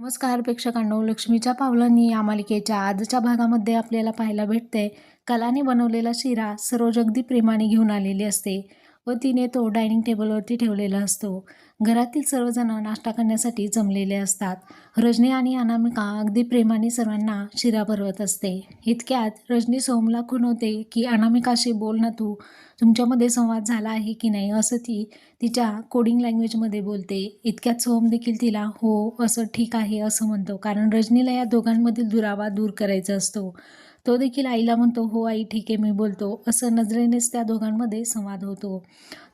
नमस्कार प्रेक्षकांनो. लक्ष्मीच्या पावलांनी या मालिकेच्या आजच्या भागामध्ये आपल्याला पाहायला भेटते कलाने बनवलेला शिरा सरोज अगदी प्रेमाने घेऊन आलेली असते. व तिने तो डायनिंग टेबलवरती ठेवलेला असतो. घरातील सर्वजण नाश्ता करण्यासाठी जमलेले असतात. रजनी आणि अनामिका अगदी प्रेमाने सर्वांना शिरा भरवत असते. इतक्यात रजनी सोमला खून होते की अनामिकाशी बोल ना तू. तुमच्यामध्ये संवाद झाला आहे की नाही असं ती तिच्या कोडिंग लँग्वेजमध्ये बोलते. इतक्यात सोम देखील तिला हो असं ठीक आहे असं म्हणतो. कारण रजनीला या दोघांमधील दुरावा दूर करायचा असतो. तो देखील आईला म्हणतो हो आई ठीक आहे मी बोलतो. असं नजरेनेच त्या दोघांमध्ये संवाद होतो.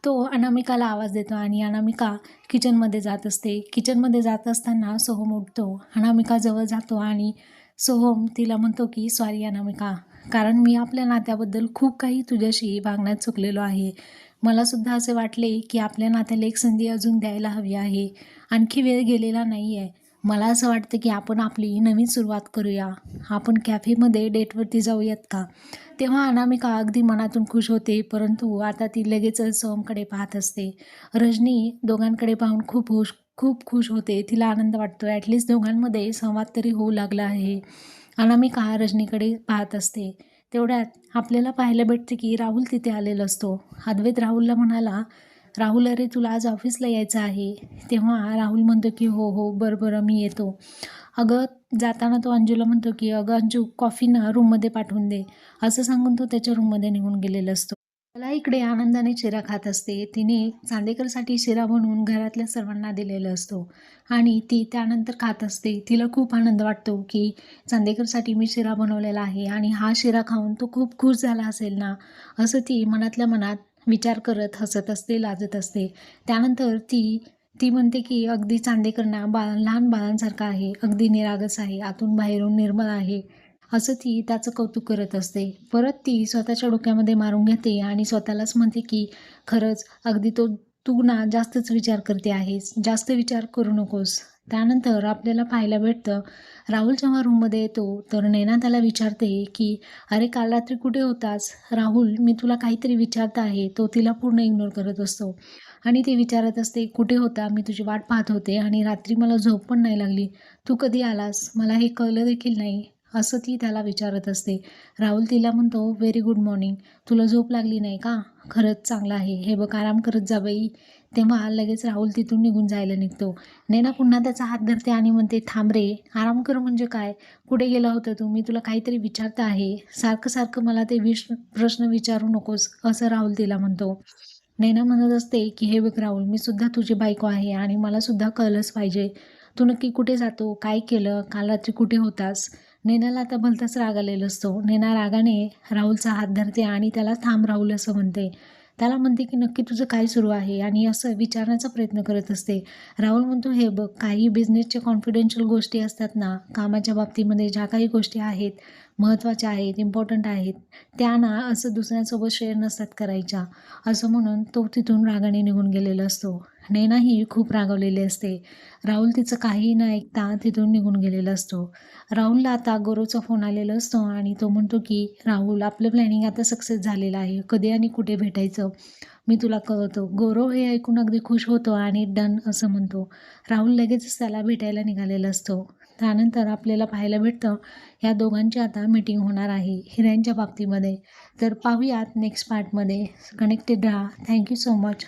तो अनामिकाला आवाज देतो आणि अनामिका किचनमध्ये जात असते. किचनमध्ये जात असताना सोहम उठतो. अनामिकाजवळ जातो आणि सोहम तिला म्हणतो की सॉरी अनामिका. कारण मी आपल्या नात्याबद्दल खूप काही तुझ्याशी वागण्यात चुकलेलो आहे. मलासुद्धा असे वाटले की आपल्या नात्याला एक संधी अजून द्यायला हवी आहे. आणखी वेळ गेलेला नाही आहे मला असं वाटतं की आपण आपली नवीन सुरुवात करूया. आपण कॅफेमध्ये डेटवरती जाऊयात का? तेव्हा अनामिका अगदी मनातून खुश होते परंतु आता ती लगेचच सोमकडे पाहत असते. रजनी दोघांकडे पाहून खूप खुश खूप खुश होते. तिला आनंद वाटतो ॲटलिस्ट दोघांमध्ये संवाद तरी होऊ लागला आहे. अनामिका रजनीकडे पाहत असते. तेवढ्यात आपल्याला पाहायला भेटते की राहुल तिथे आलेला असतो. अद्वैत राहुलला म्हणाला राहुल अरे तुला आज ऑफिसला यायचं आहे. तेव्हा राहुल म्हणतो की हो हो बरं बरं मी येतो. अगं जाताना तो अंजूला म्हणतो की अगं अंजू कॉफी ना रूममध्ये पाठवून दे. असं सांगून तो त्याच्या रूममध्ये निघून गेलेला असतो. मला इकडे आनंदाने शिरा खात असते. तिने चांदेकरसाठी शिरा बनवून घरातल्या सर्वांना दिलेला असतो आणि ती त्यानंतर खात असते. तिला खूप आनंद वाटतो की चांदेकरसाठी मी शिरा बनवलेला आहे आणि हा शिरा खाऊन तो खूप खुश झाला असेल ना? असं ती मनातल्या मनात विचार करत हसत असते लाजत असते. त्यानंतर ती ती म्हणते की अगदी चांदेकरणा बाळ लहान बाळांसारखा आहे. अगदी निरागस आहे. आतून बाहेरून निर्मळ आहे. असं ती त्याचं कौतुक करत असते. परत ती स्वतःच्या डोक्यामध्ये मारून घेते आणि स्वतःलाच म्हणते की खरंच अगदी तो तू ना जास्तच विचार करते आहेस. जास्त विचार करू नकोस. त्यानंतर आपल्याला पाहायला भेटतं राहुल जेव्हा रूममध्ये येतो तर नैना त्याला विचारते की अरे काल रात्री कुठे होतास? राहुल मी तुला काहीतरी विचारत आहे. तो तिला पूर्ण इग्नोर करत असतो. आणि ती विचारत असते कुठे होता? मी तुझी वाट पाहत होते आणि रात्री मला झोप पण नाही लागली. तू कधी आलास? मला हे कळलं देखील नाही. असं ती त्याला विचारत असते. राहुल तिला म्हणतो व्हेरी गुड मॉर्निंग तुला झोप लागली नाही का? खरंच चांगलं आहे. हे बघ आराम करत जा बाई. तेव्हा लगेच राहुल तिथून निघून जायला निघतो. नैना पुन्हा त्याचा हात धरते आणि म्हणते थांब रे आराम कर म्हणजे काय? कुठे गेला होता तू? मी तुला काहीतरी विचारता आहे. सारखं सारखं मला ते विश प्रश्न विचारू नकोस असं राहुल तिला म्हणतो. नैना म्हणत असते की हे बघ राहुल मी सुद्धा तुझी बायको आहे आणि मला सुद्धा कळलंच पाहिजे. तू नक्की कुठे जातो? काय केलं? काल रात्री कुठे होतास? नेनाला आता भलताच राग आलेला असतो. नेना रागाने राहुलचा हात धरते आणि त्याला थांब राहुल असं म्हणते. त्याला म्हणते की नक्की तुझं काय सुरू आहे? आणि असं विचारण्याचा प्रयत्न करत असते. राहुल म्हणतो हे बघ काही बिझनेसच्या कॉन्फिडेन्शियल गोष्टी असतात ना कामाच्या बाबतीमध्ये ज्या काही गोष्टी आहेत महत्त्वाच्या आहेत इम्पॉर्टंट आहेत त्या ना असं दुसऱ्यांसोबत शेअर नसतात करायच्या. असं म्हणून तो तिथून रागाने निघून गेलेला असतो. नैनाही खूप रागवलेली असते. राहुल तिचं काहीही न ऐकता तिथून निघून गेलेला असतो. राहुलला आता गौरवचा फोन आलेला असतो आणि तो म्हणतो की राहुल आपलं प्लॅनिंग आता सक्सेस झालेलं आहे. कधी आणि कुठे भेटायचं? मी तुला कळवतो. गौरव हे ऐकून अगदी खुश होतो आणि डन असं म्हणतो. राहुल लगेचच त्याला भेटायला निघालेला असतो. त्यानंतर आपल्याला पाहायला भेटतं या दोघांची आता मीटिंग होणार आहे हिऱ्यांच्या बाबतीमध्ये. तर पाहूयात नेक्स्ट पार्टमध्ये कनेक्टेड राहा. Thank you so much